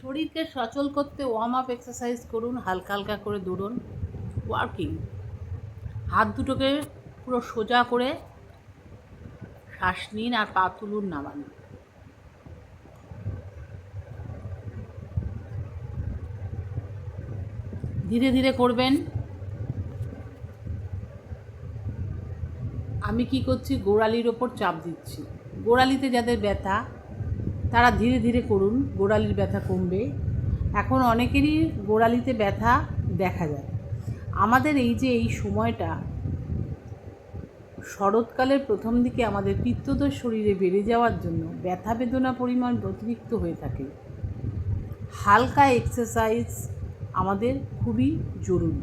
শরীরকে সচল করতে ওয়ার্ম আপ এক্সারসাইজ করুন, হালকা হালকা করে দৌড়ুন ওয়ার্কিং হাত দুটোকে পুরো সোজা করে শ্বাস নিন আর পা তুলুন, নামান। ধীরে ধীরে করবেন। আমি কি করছি? গোড়ালির ওপর চাপ দিচ্ছি। গোড়ালিতে যাদের ব্যথা তারা ধীরে ধীরে করুন, গোড়ালির ব্যথা কমবে। এখন অনেকেরই গোড়ালিতে ব্যথা দেখা যায়। আমাদের এই যে এই সময়টা, শরৎকালের প্রথম দিকে আমাদের পিত্তদোষ শরীরে বেড়ে যাওয়ার জন্য ব্যথা বেদনা পরিমাণ অতিরিক্ত হয়ে থাকে। হালকা এক্সারসাইজ আমাদের খুবই জরুরি।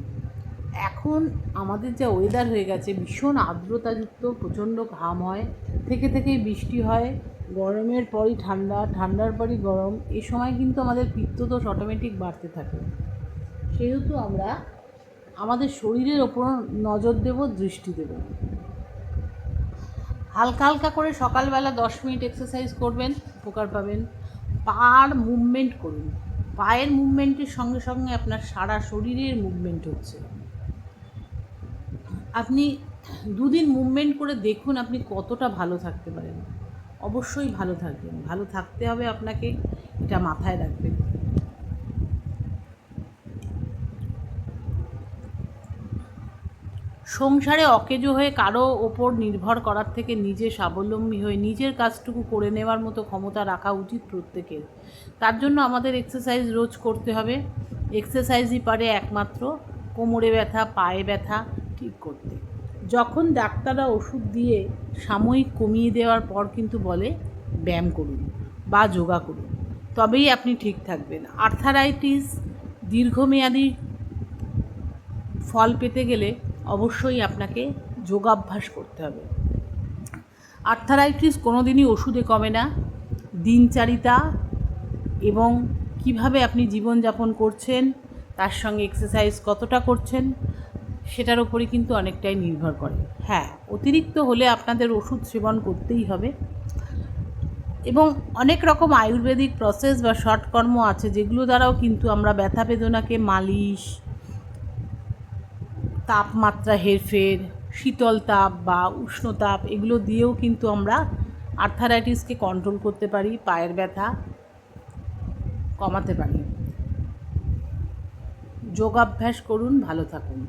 এখন আমাদের যা ওয়েদার হয়ে গেছে, ভীষণ আর্দ্রতাযুক্ত, প্রচণ্ড ঘাম হয়, থেকে থেকেই বৃষ্টি হয়। গরমের পরই ঠান্ডা, ঠান্ডার পরই গরম এই সময় কিন্তু আমাদের পিত্তদোষ অটোমেটিক বাড়তে থাকে। সেহেতু আমরা আমাদের শরীরের ওপর নজর দেব, দৃষ্টি দেব। হালকা হালকা করে সকালবেলা দশ মিনিট এক্সারসাইজ করবেন, উপকার পাবেন। পার মুভমেন্ট করুন। পায়ের মুভমেন্টের সঙ্গে সঙ্গে আপনার সারা শরীরের মুভমেন্ট হচ্ছে। আপনি দুদিন মুভমেন্ট করে দেখুন আপনি কতটা ভালো থাকতে পারেন। অবশ্যই ভালো থাকবেন। ভালো থাকতে হবে আপনাকে, এটা মাথায় রাখবেন। সংসারে অকেজো হয়ে কারও ওপর নির্ভর করার থেকে নিজে স্বাবলম্বী হয়ে নিজের কাজটুকু করে নেওয়ার মতো ক্ষমতা রাখা উচিত প্রত্যেকের। তার জন্য আমাদের এক্সারসাইজ রোজ করতে হবে। এক্সারসাইজই পারে একমাত্র কোমরে ব্যথা, পায়ে ব্যথা ঠিক করতে। যখন ডাক্তাররা ওষুধ দিয়ে সাময়িক কমিয়ে দেওয়ার পর কিন্তু বলে, ব্যায়াম করুন বা যোগা করুন। তবেই আপনি ঠিক থাকবেন। আর্থারাইটিস দীর্ঘমেয়াদী ফল পেতে গেলে অবশ্যই আপনাকে যোগাভ্যাস করতে হবে। আর্থারাইটিস কোনো দিনই ওষুধে কমে না। দিনচারিতা এবং কীভাবে আপনি জীবনযাপন করছেন, তার সঙ্গে এক্সারসাইজ কতটা করছেন সেটার ওপরই কিন্তু অনেকটাই নির্ভর করে। হ্যাঁ। অতিরিক্ত হলে আপনাদের ওষুধ সেবন করতেই হবে। এবং অনেক রকম আয়ুর্বেদিক প্রসেস বা শর্টকর্ম আছে যেগুলো দ্বারাও কিন্তু আমরা ব্যথা বেদনাকে মালিশ তাপমাত্রা হেরফের শীতল তাপ বা উষ্ণ তাপ এগুলো দিয়েও কিন্তু আমরা আর্থারাইটিসকে কন্ট্রোল করতে পারি পায়ের ব্যথা কমাতে পারি। যোগাভ্যাস করুন ভালো থাকুন।